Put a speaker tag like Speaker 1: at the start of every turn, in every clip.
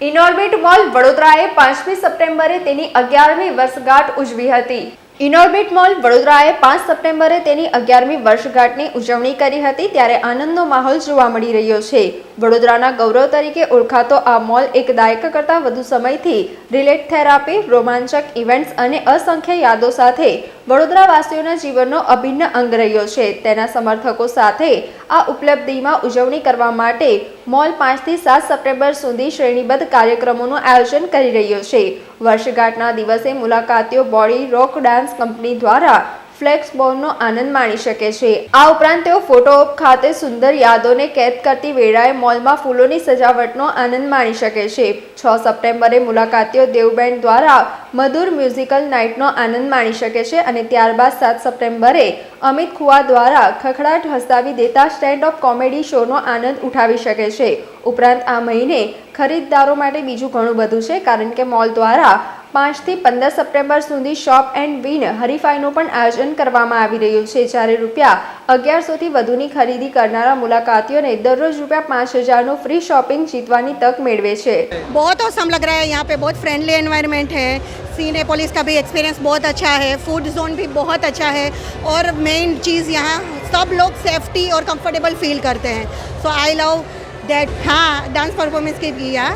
Speaker 1: Inorbit mall વડોદરાએ પાંચમી સપ્ટેમ્બરે તેની અગિયારમી વર્ષગાંઠ ઉજવી હતી. ઇનોર્બિટ મોલ વડોદરાએ પાંચ સપ્ટેમ્બરે તેની અગિયારમી વર્ષગાંઠની ઉજવણી કરી હતી ત્યારે આનંદનો માહોલ જોવા મળી રહ્યો છે. વડોદરાના ગૌરવ તરીકે ઓળખાતો આ મોલ એક દાયકા કરતાં વધુ સમયથી રિલેટ થેરાપી, રોમાંચક ઇવેન્ટ્સ અને અસંખ્ય યાદો સાથે વડોદરાવાસીઓના જીવનનો અભિન્ન અંગ રહ્યો છે. તેના સમર્થકો સાથે આ ઉપલબ્ધિમાં ઉજવણી કરવા માટે મોલ પાંચથી સાત સપ્ટેમ્બર સુધી શ્રેણીબદ્ધ કાર્યક્રમોનું આયોજન કરી રહ્યો છે. વર્ષગાંઠના દિવસે મુલાકાતીઓ બોડી રોક ડાન્સ કંપની દ્વારા ફ્લેક્સ બોલનો આનંદ માણી શકે છે. આ ઉપરાંત તેઓ ફોટો ખાતે સુંદર યાદોને કેદ કરતી વેળાએ મોલમાં ફૂલોની સજાવટનો આનંદ માણી શકે છે. છ સપ્ટેમ્બરે મુલાકાતીઓ દેવબેન્ડ દ્વારા મધુર મ્યુઝિકલ નાઇટનો આનંદ માણી શકે છે અને ત્યારબાદ સાત સપ્ટેમ્બરે અમિત ખુઆ દ્વારા ખખડાટ હસાવી દેતા સ્ટેન્ડ અપ કોમેડી શોનો આનંદ ઉઠાવી શકે છે. ઉપરાંત આ મહિને ખરીદદારો માટે બીજું ઘણું બધું છે, કારણ કે મોલ દ્વારા પાંચથી પંદર સપ્ટેમ્બર સુધી શોપ એન્ડ વિન હરીફાઈનું પણ આયોજન કરવામાં આવી રહ્યું છે જ્યારે રૂપિયા અગિયારસોથી વધુની ખરીદી કરનારા મુલાકાતીઓને દરરોજ રૂપિયા પાંચ હજારનું ફ્રી શોપિંગ જીતવાની તક મેળવે છે
Speaker 2: बहुत औसम लग रहा है यहाँ पे बहुत फ्रेंडली एनवायरनमेंट है सीने पुलिस का भी एक्सपीरियंस बहुत अच्छा है फूड जोन भी बहुत अच्छा है और मेन चीज़ यहाँ सब लोग सेफ्टी और कंफर्टेबल फील करते हैं सो आई लव दैट हाँ डांस परफॉर्मेंस के किया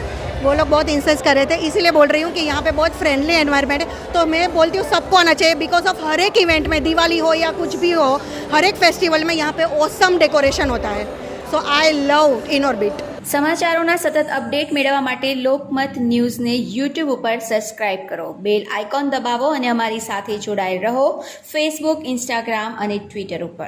Speaker 2: वो लोग बहुत इंसेस कर रहे थे इसीलिए बोल रही हूँ कि यहाँ पे बहुत फ्रेंडली एनवायरनमेंट है तो मैं बोलती हूँ सबको आना चाहिए बिकॉज ऑफ हर एक इवेंट में दिवाली हो या कुछ भी हो हर एक फेस्टिवल में यहाँ पे ओसम डेकोरेशन होता है सो आई लव इनऑर्बिट
Speaker 3: સમાચારોના સતત અપડેટ મેળવવા માટે લોકમત ન્યૂઝને યુટ્યુબ ઉપર સબસ્ક્રાઇબ કરો બેલ આઇકોન દબાવો અને અમારી સાથે જોડાયેલ રહો ફેસબુક ઇન્સ્ટાગ્રામ અને ટ્વિટર ઉપર